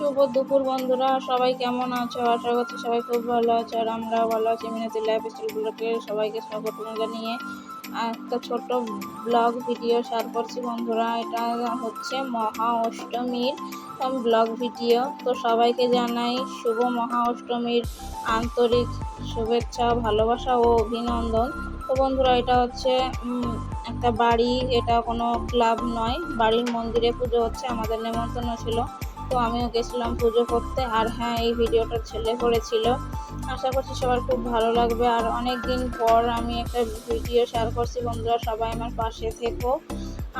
শুভ দুপুর বন্ধুরা। সবাই কেমন আছো? আশা করছি সবাই খুব ভালো আছো আর আমরাও ভালো আছি। মিনাতি লাইফ স্টাইলগুলোকে সবাইকে স্বাগত জানিয়ে একটা ছোট ব্লগ ভিডিও শেয়ার করছি বন্ধুরা। এটা হচ্ছে মহা অষ্টমীর ব্লগ ভিডিও তো সবাইকে জানাই শুভ মহা অষ্টমীর আন্তরিক শুভেচ্ছা, ভালোবাসা ও অভিনন্দন। তো বন্ধুরা, এটা হচ্ছে একটা বাড়ি। এটা কোনো ক্লাব নয়। বাড়ির মন্দিরে পুজো হচ্ছে। আমাদের নেমন্তন্ন ছিল। তো আমিও গেছিলাম পুজো করতে। আর হ্যাঁ এই ভিডিওটা ছেলে করেছিল। আশা করছি সবার খুব ভালো লাগবে। আর অনেক দিন পর আমি একটা ভিডিও শেয়ার করছি। বন্ধুরা, সবাই আমার পাশে থেকো।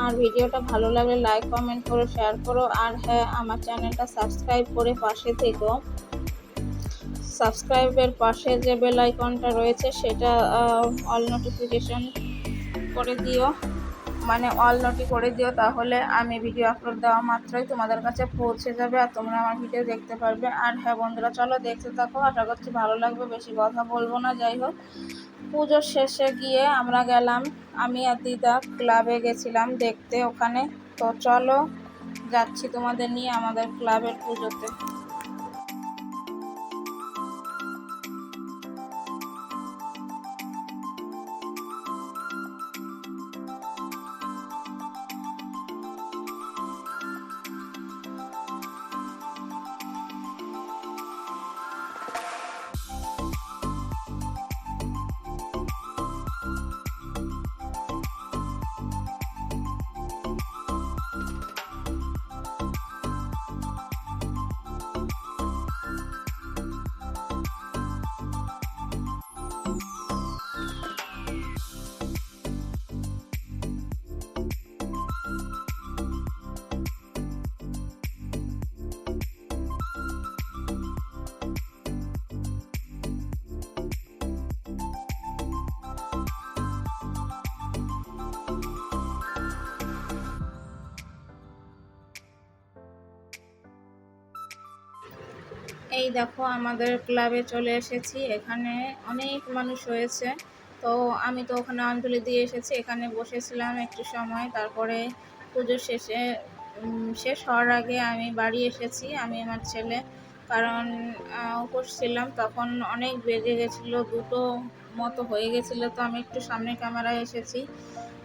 আর ভিডিওটা ভালো লাগলে লাইক কমেন্ট করে শেয়ার করো। আর হ্যাঁ আমার চ্যানেলটা সাবস্ক্রাইব করে পাশে থেকো। সাবস্ক্রাইবের পাশে যে বেল আইকনটা রয়েছে, সেটা অল নোটিফিকেশন করে দিও। মানে অল নোটি করে দিও, তাহলে আমি ভিডিও আপলোড দেওয়া মাত্রই তোমাদের কাছে পৌঁছে যাবে আর তোমরা আমার ভিডিও দেখতে পারবে। আর হ্যাঁ বন্ধুরা, চলো দেখতে থাকো। আশা করছি ভালো লাগবে, বেশি কথা বলব না, যাই হোক। পুজোর শেষে গিয়ে আমরা গেলাম। আমি আর দিদা ক্লাবে গেছিলাম দেখতে ওখানে। তো চলো যাচ্ছি তোমাদের নিয়ে আমাদের ক্লাবের পুজোতে। এই দেখো আমাদের ক্লাবে চলে এসেছি। এখানে অনেক মানুষ হয়েছে তো আমি তো ওখানে অঞ্জলি দিয়ে এসেছি। এখানে বসেছিলাম একটু সময়। তারপরে পুজো শেষে শেষ হওয়ার আগে আমি বাড়ি এসেছি আমি আমার ছেলে। কারণ আহ, উপোস ছিলাম। তখন অনেক বেজে গেছিল দুটো মতো হয়ে গেছিল। তো আমি একটু সামনে ক্যামেরায় এসেছি।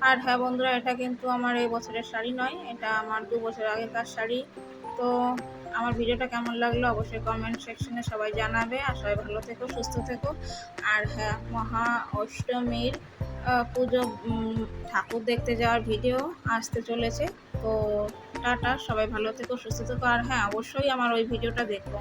আর হ্যাঁ বন্ধুরা এটা কিন্তু আমার এই বছরের শাড়ি নয়। এটা আমার দু বছর আগেকার শাড়ি। তো আমার ভিডিওটা কেমন লাগল অবশ্যই কমেন্ট সেকশনে সবাই জানাবে আর সবাই ভালো থেকো, সুস্থ থেকো। আর হ্যাঁ মহা অষ্টমীর পুজো ঠাকুর দেখতে যাওয়ার ভিডিও আসতে চলেছে। তো টাটা, সবাই ভালো থেকো, সুস্থ থেকো। আর হ্যাঁ অবশ্যই আমার ওই ভিডিওটা দেখো।